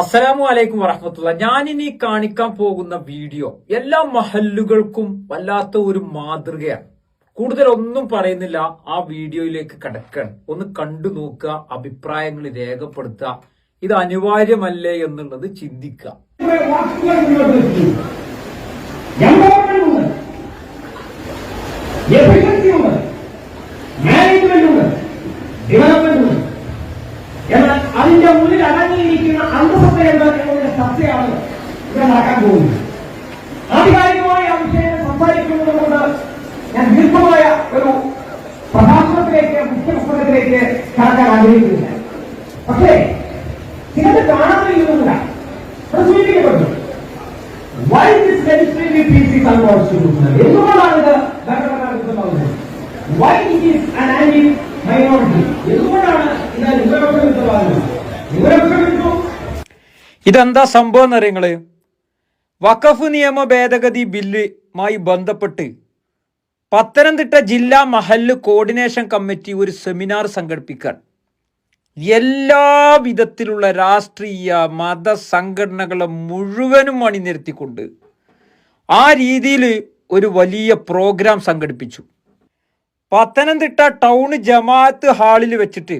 അസ്സലാമു അലൈക്കും വറഹമത്തുള്ള. ഞാനിനി കാണിക്കാൻ പോകുന്ന വീഡിയോ എല്ലാ മഹല്ലുകൾക്കും വല്ലാത്ത ഒരു മാതൃകയാണ്. കൂടുതൽ ഒന്നും പറയുന്നില്ല. ആ വീഡിയോയിലേക്ക് കടക്കാൻ ഒന്ന് കണ്ടു നോക്കുക അഭിപ്രായങ്ങൾ രേഖപ്പെടുത്തുക. ഇത് അനിവാര്യമല്ലേ എന്നുള്ളത് ചിന്തിക്കുക. എന്നാൽ അതിന്റെ ഉള്ളിൽ അടങ്ങിയിരിക്കുന്ന അന്തസത്ത എന്താ എന്നതിന്റെ സത്യമാണ് ഇവിടെ നടക്കാൻ പോകുന്നത്. ആധികാരികമായ ആ വിഷയങ്ങൾ സംസാരിക്കുന്നത് കൊണ്ട് ഞാൻ ദീർഘമായ ഒരു പ്രഭാഷണത്തിലേക്ക് മുഖ്യപ്രസംഗത്തിലേക്ക് കടക്കാൻ ആഗ്രഹിക്കുന്നില്ല. പക്ഷേ ചിലത് കാണാതെ ഇരുന്നില്ല അത് സൂചിപ്പിക്കപ്പെട്ടു why this legislative piece is unconstitutional എന്തുകൊണ്ടാണ് ഇത് ഭരണഘടനാവിരുദ്ധമാകുന്നത്? Why it is an anti ഇതെന്താ സംഭവം എന്നറിയങ്ങൾ വഖഫ് നിയമ ഭേദഗതി ബില്ലുമായി ബന്ധപ്പെട്ട് പത്തനംതിട്ട ജില്ലാ മഹല്ല് കോർഡിനേഷൻ കമ്മിറ്റി ഒരു സെമിനാർ സംഘടിപ്പിക്കാൻ എല്ലാ വിധത്തിലുള്ള രാഷ്ട്രീയ മത സംഘടനകളെ മുഴുവനും അണിനിരത്തിക്കൊണ്ട് ആ രീതിയിൽ ഒരു വലിയ പ്രോഗ്രാം സംഘടിപ്പിച്ചു. പത്തനംതിട്ട ടൗൺ ജമാഅത്ത് ഹാളിൽ വെച്ചിട്ട്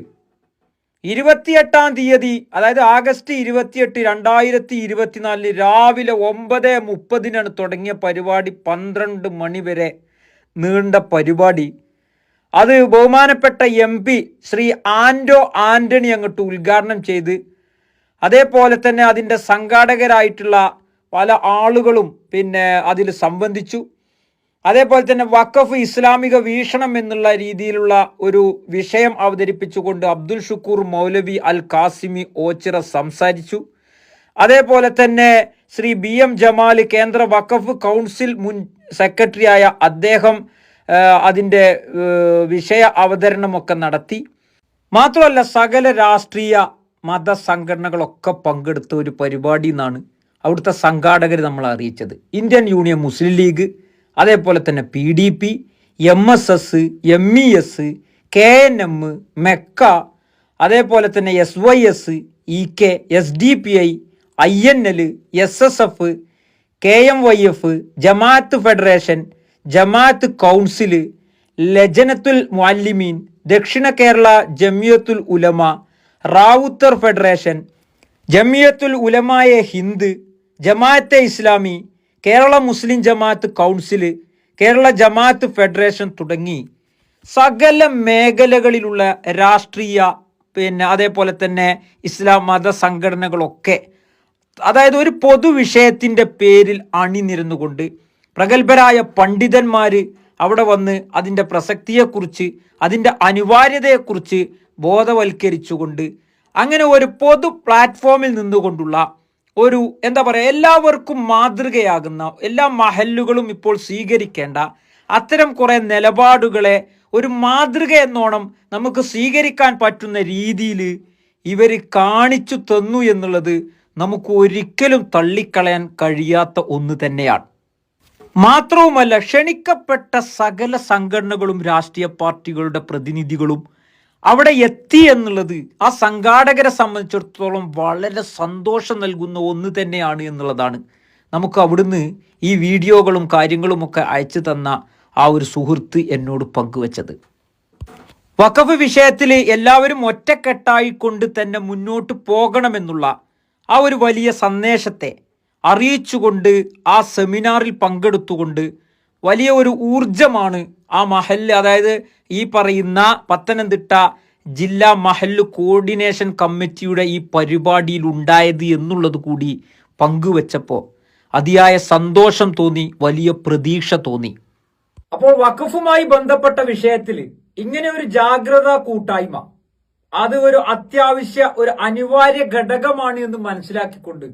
ഇരുപത്തിയെട്ടാം തീയതി അതായത് ആഗസ്റ്റ് ഇരുപത്തിയെട്ട് രണ്ടായിരത്തി ഇരുപത്തിനാലിന് രാവിലെ ഒമ്പത് മുപ്പതിനാണ് തുടങ്ങിയ പരിപാടി പന്ത്രണ്ട് മണി വരെ നീണ്ട പരിപാടി. അത് ബഹുമാനപ്പെട്ട എം പി ശ്രീ ആൻഡോ ആന്റണി അങ്ങോട്ട് ഉദ്ഘാടനം ചെയ്ത് അതേപോലെ തന്നെ അതിന്റെ സംഘാടകരായിട്ടുള്ള പല ആളുകളും പിന്നെ അതിൽ സംബന്ധിച്ചു. അതേപോലെ തന്നെ വഖഫ് ഇസ്ലാമിക വീക്ഷണം എന്നുള്ള രീതിയിലുള്ള ഒരു വിഷയം അവതരിപ്പിച്ചുകൊണ്ട് അബ്ദുൽ ഷുക്കൂർ മൗലവി അൽ കാസിമി ഓച്ചിറ സംസാരിച്ചു. അതേപോലെ തന്നെ ശ്രീ ബി എം ജമാൽ കേന്ദ്ര വഖഫ് കൗൺസിൽ മുൻ സെക്രട്ടറിയായ അദ്ദേഹം അതിന്റെ വിഷയ അവതരണമൊക്കെ നടത്തി. മാത്രമല്ല സകല രാഷ്ട്രീയ മത സംഘടനകളൊക്കെ പങ്കെടുത്ത ഒരു പരിപാടി എന്നാണ് അവിടുത്തെ സംഘാടകർ നമ്മൾ അറിയിച്ചത്. ഇന്ത്യൻ യൂണിയൻ മുസ്ലിം ലീഗ് അതേപോലെ തന്നെ P D P M S S M E S K N M Mecca അതേപോലെ തന്നെ S Y S E K S D P I I N L S S F K M Y F Jamaat Federation Jamaat Council Lajnathul Muallimeen Dakshina Kerala Jamiyathul Ulama Rawther Federation Jamiyathul Ulama Hind Jamaat Islami Kerala Muslim Jamaat Council Kerala Jamaat Federation തുടങ്ങി. സകല മേഖലകളിലുള്ള രാഷ്ട്രീയ പിന്നെ അതേപോലെ തന്നെ ഇസ്ലാം മത സംഘടനകളൊക്കെ അതായത് ഒരു പൊതുവിഷയത്തിന്റെ പേരിൽ അണിനിരന്നുകൊണ്ട് പ്രഗത്ഭരായ പണ്ഡിതന്മാർ അവിടെ വന്ന് അതിന്റെ പ്രസക്തിയെക്കുറിച്ച് അതിന്റെ അനിവാര്യതയെക്കുറിച്ച് ബോധവൽക്കരിച്ചുകൊണ്ട് അങ്ങനെ ഒരു പൊതു പ്ലാറ്റ്ഫോമിൽ നിന്നുകൊണ്ടുള്ള ഒരു എന്താ പറയുക എല്ലാവർക്കും മാതൃകയാകുന്ന എല്ലാ മഹല്ലുകളും ഇപ്പോൾ സ്വീകരിക്കേണ്ട അത്തരം കുറേ നിലപാടുകളെ ഒരു മാതൃക എന്നോണം നമുക്ക് സ്വീകരിക്കാൻ പറ്റുന്ന രീതിയിൽ ഇവർ കാണിച്ചു തന്നു എന്നുള്ളത് നമുക്ക് ഒരിക്കലും തള്ളിക്കളയാൻ കഴിയാത്ത ഒന്ന് തന്നെയാണ്. മാത്രവുമല്ല ക്ഷണിക്കപ്പെട്ട സകല സംഘടനകളും രാഷ്ട്രീയ പാർട്ടികളുടെ പ്രതിനിധികളും അവിടെ എത്തി എന്നുള്ളത് ആ സംഘാടകരെ സംബന്ധിച്ചിടത്തോളം വളരെ സന്തോഷം നൽകുന്ന ഒന്ന് തന്നെയാണ് എന്നുള്ളതാണ്. നമുക്ക് അവിടുന്ന് ഈ വീഡിയോകളും കാര്യങ്ങളുമൊക്കെ അയച്ചു തന്ന ആ ഒരു സുഹൃത്ത് എന്നോട് പങ്കുവച്ചത്. വഖഫ് വിഷയത്തിൽ എല്ലാവരും ഒറ്റക്കെട്ടായിക്കൊണ്ട് തന്നെ മുന്നോട്ട് പോകണമെന്നുള്ള ആ ഒരു വലിയ സന്ദേശത്തെ അറിയിച്ചുകൊണ്ട് ആ സെമിനാറിൽ പങ്കെടുത്തുകൊണ്ട് വലിയ ഒരു ഊർജമാണ് ആ മഹല്ല് അതായത് ഈ പറയുന്ന പത്തനംതിട്ട ജില്ലാ മഹല്ല് കോർഡിനേഷൻ കമ്മിറ്റിയുടെ ഈ പരിപാടിയിൽ ഉണ്ടായത് എന്നുള്ളത് കൂടി പങ്കുവച്ചപ്പോൾ അതിയായ സന്തോഷം തോന്നി വലിയ പ്രതീക്ഷ തോന്നി. അപ്പോൾ വഖഫുമായി ബന്ധപ്പെട്ട വിഷയത്തിൽ ഇങ്ങനെ ഒരു ജാഗ്രത കൂട്ടായ്മ അത് ഒരു അത്യാവശ്യ ഒരു അനിവാര്യ ഘടകമാണ് എന്ന് മനസ്സിലാക്കിക്കൊണ്ട്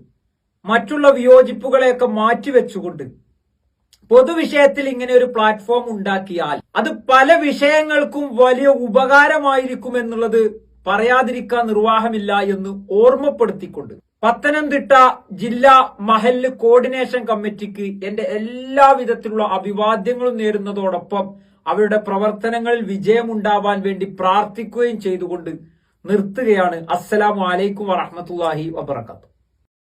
മറ്റുള്ള വിയോജിപ്പുകളെയൊക്കെ മാറ്റിവെച്ചുകൊണ്ട് പൊതുവിഷയത്തിൽ ഇങ്ങനെ ഒരു പ്ലാറ്റ്ഫോം ഉണ്ടാക്കിയാൽ അത് പല വിഷയങ്ങൾക്കും വലിയ ഉപകാരമായിരിക്കും എന്നുള്ളത് പറയാതിരിക്കാൻ നിർവാഹമില്ല എന്ന് ഓർമ്മപ്പെടുത്തിക്കൊണ്ട് പത്തനംതിട്ട ജില്ലാ മഹല്ല് കോർഡിനേഷൻ കമ്മിറ്റിക്ക് എന്റെ എല്ലാ വിധത്തിലുള്ള അഭിവാദ്യങ്ങളും നേരുന്നതോടൊപ്പം അവരുടെ പ്രവർത്തനങ്ങളിൽ വിജയമുണ്ടാവാൻ വേണ്ടി പ്രാർത്ഥിക്കുകയും ചെയ്തുകൊണ്ട് നിർത്തുകയാണ്. അസ്സലാമു അലൈക്കും വറഹമത്തല്ലാഹി വബർക്കാത്തു